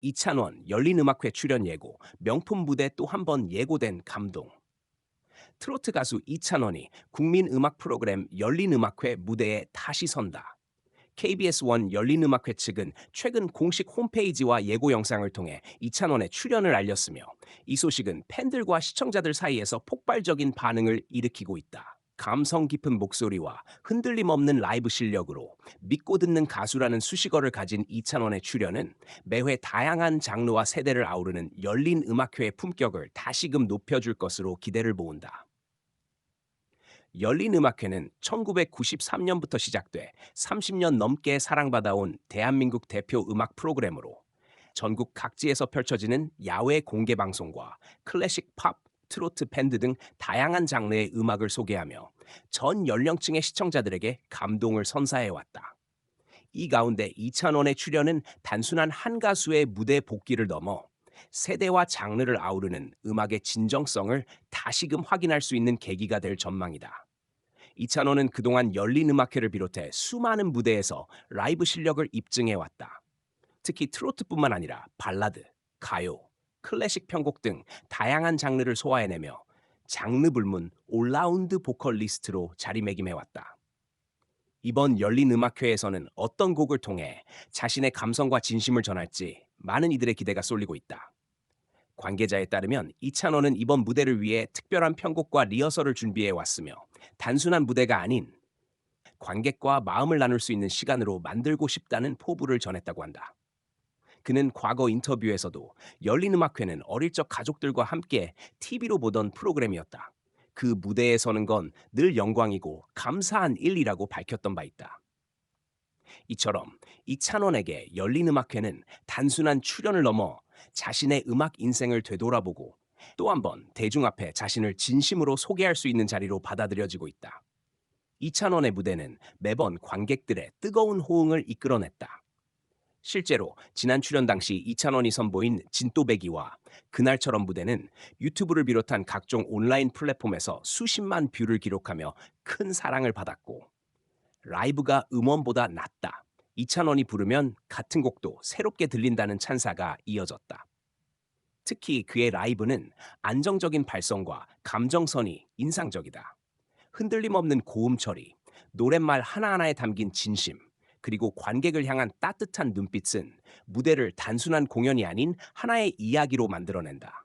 이찬원 열린음악회 출연 예고, 명품 무대 또 한 번 예고된 감동. 트로트 가수 이찬원이 국민 음악 프로그램 열린음악회 무대에 다시 선다. KBS1 열린음악회 측은 최근 공식 홈페이지와 예고 영상을 통해 이찬원의 출연을 알렸으며 이 소식은 팬들과 시청자들 사이에서 폭발적인 반응을 일으키고 있다. 감성 깊은 목소리와 흔들림 없는 라이브 실력으로 믿고 듣는 가수라는 수식어를 가진 이찬원의 출연은 매회 다양한 장르와 세대를 아우르는 열린 음악회의 품격을 다시금 높여줄 것으로 기대를 모은다. 열린 음악회는 1993년부터 시작돼 30년 넘게 사랑받아온 대한민국 대표 음악 프로그램으로 전국 각지에서 펼쳐지는 야외 공개 방송과 클래식 팝, 트로트 밴드 등 다양한 장르의 음악을 소개하며 전 연령층의 시청자들에게 감동을 선사해 왔다. 이 가운데 이찬원의 출연은 단순한 한 가수의 무대 복귀를 넘어 세대와 장르를 아우르는 음악의 진정성을 다시금 확인할 수 있는 계기가 될 전망이다. 이찬원은 그동안 열린 음악회를 비롯해 수많은 무대에서 라이브 실력을 입증해 왔다. 특히 트로트뿐만 아니라 발라드, 가요, 클래식 편곡 등 다양한 장르를 소화해내며 장르 불문 올라운드 보컬리스트로 자리매김해왔다. 이번 열린 음악회에서는 어떤 곡을 통해 자신의 감성과 진심을 전할지 많은 이들의 기대가 쏠리고 있다. 관계자에 따르면 이찬원은 이번 무대를 위해 특별한 편곡과 리허설을 준비해 왔으며 단순한 무대가 아닌 관객과 마음을 나눌 수 있는 시간으로 만들고 싶다는 포부를 전했다고 한다. 그는 과거 인터뷰에서도 열린 음악회는 어릴 적 가족들과 함께 TV로 보던 프로그램이었다. 그 무대에 서는 건 늘 영광이고 감사한 일이라고 밝혔던 바 있다. 이처럼 이찬원에게 열린 음악회는 단순한 출연을 넘어 자신의 음악 인생을 되돌아보고 또 한 번 대중 앞에 자신을 진심으로 소개할 수 있는 자리로 받아들여지고 있다. 이찬원의 무대는 매번 관객들의 뜨거운 호응을 이끌어냈다. 실제로 지난 출연 당시 이찬원이 선보인 진또배기와 그날처럼 무대는 유튜브를 비롯한 각종 온라인 플랫폼에서 수십만 뷰를 기록하며 큰 사랑을 받았고 라이브가 음원보다 낫다. 이찬원이 부르면 같은 곡도 새롭게 들린다는 찬사가 이어졌다. 특히 그의 라이브는 안정적인 발성과 감정선이 인상적이다. 흔들림 없는 고음 처리, 노랫말 하나하나에 담긴 진심, 그리고 관객을 향한 따뜻한 눈빛은 무대를 단순한 공연이 아닌 하나의 이야기로 만들어낸다.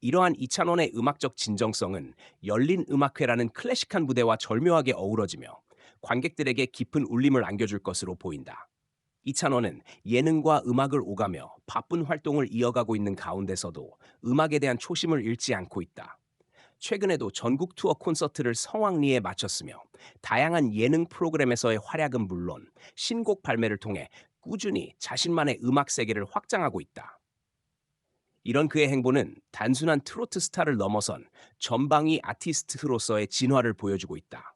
이러한 이찬원의 음악적 진정성은 열린 음악회라는 클래식한 무대와 절묘하게 어우러지며 관객들에게 깊은 울림을 안겨줄 것으로 보인다. 이찬원은 예능과 음악을 오가며 바쁜 활동을 이어가고 있는 가운데서도 음악에 대한 초심을 잃지 않고 있다. 최근에도 전국 투어 콘서트를 성황리에 마쳤으며 다양한 예능 프로그램에서의 활약은 물론 신곡 발매를 통해 꾸준히 자신만의 음악 세계를 확장하고 있다. 이런 그의 행보는 단순한 트로트 스타를 넘어선 전방위 아티스트로서의 진화를 보여주고 있다.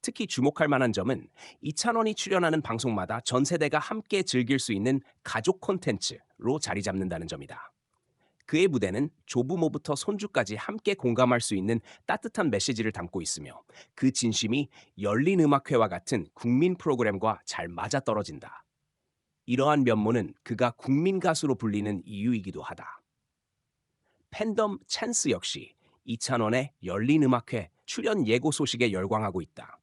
특히 주목할 만한 점은 이찬원이 출연하는 방송마다 전 세대가 함께 즐길 수 있는 가족 콘텐츠로 자리 잡는다는 점이다. 그의 무대는 조부모부터 손주까지 함께 공감할 수 있는 따뜻한 메시지를 담고 있으며 그 진심이 열린 음악회와 같은 국민 프로그램과 잘 맞아떨어진다. 이러한 면모는 그가 국민 가수로 불리는 이유이기도 하다. 팬덤 찬스 역시 이찬원의 열린 음악회 출연 예고 소식에 열광하고 있다.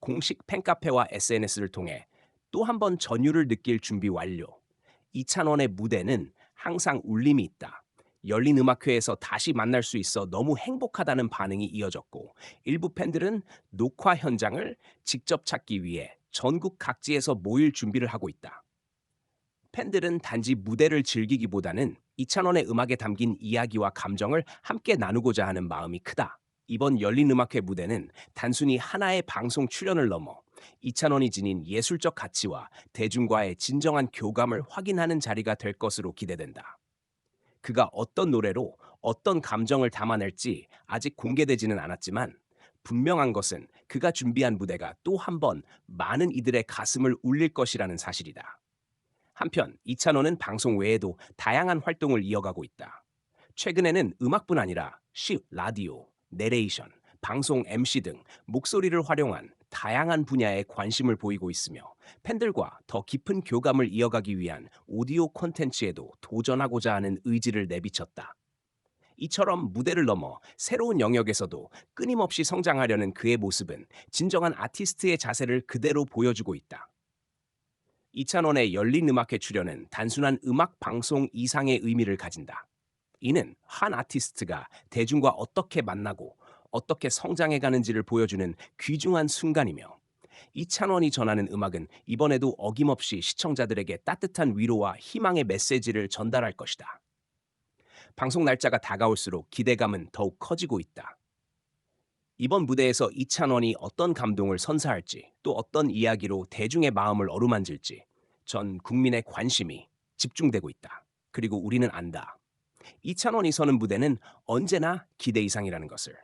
공식 팬카페와 SNS를 통해 또 한 번 전율을 느낄 준비 완료. 이찬원의 무대는 항상 울림이 있다. 열린 음악회에서 다시 만날 수 있어 너무 행복하다는 반응이 이어졌고 일부 팬들은 녹화 현장을 직접 찾기 위해 전국 각지에서 모일 준비를 하고 있다. 팬들은 단지 무대를 즐기기보다는 이찬원의 음악에 담긴 이야기와 감정을 함께 나누고자 하는 마음이 크다. 이번 열린 음악회 무대는 단순히 하나의 방송 출연을 넘어 이찬원이 지닌 예술적 가치와 대중과의 진정한 교감을 확인하는 자리가 될 것으로 기대된다. 그가 어떤 노래로 어떤 감정을 담아낼지 아직 공개되지는 않았지만 분명한 것은 그가 준비한 무대가 또 한 번 많은 이들의 가슴을 울릴 것이라는 사실이다. 한편 이찬원은 방송 외에도 다양한 활동을 이어가고 있다. 최근에는 음악뿐 아니라 시, 라디오, 내레이션, 방송 MC 등 목소리를 활용한 다양한 분야에 관심을 보이고 있으며 팬들과 더 깊은 교감을 이어가기 위한 오디오 콘텐츠에도 도전하고자 하는 의지를 내비쳤다. 이처럼 무대를 넘어 새로운 영역에서도 끊임없이 성장하려는 그의 모습은 진정한 아티스트의 자세를 그대로 보여주고 있다. 이찬원의 열린 음악회 출연은 단순한 음악 방송 이상의 의미를 가진다. 이는 한 아티스트가 대중과 어떻게 만나고 어떻게 성장해 가는지를 보여주는 귀중한 순간이며 이찬원이 전하는 음악은 이번에도 어김없이 시청자들에게 따뜻한 위로와 희망의 메시지를 전달할 것이다. 방송 날짜가 다가올수록 기대감은 더욱 커지고 있다. 이번 무대에서 이찬원이 어떤 감동을 선사할지 또 어떤 이야기로 대중의 마음을 어루만질지 전 국민의 관심이 집중되고 있다. 그리고 우리는 안다. 이찬원이 서는 무대는 언제나 기대 이상이라는 것을.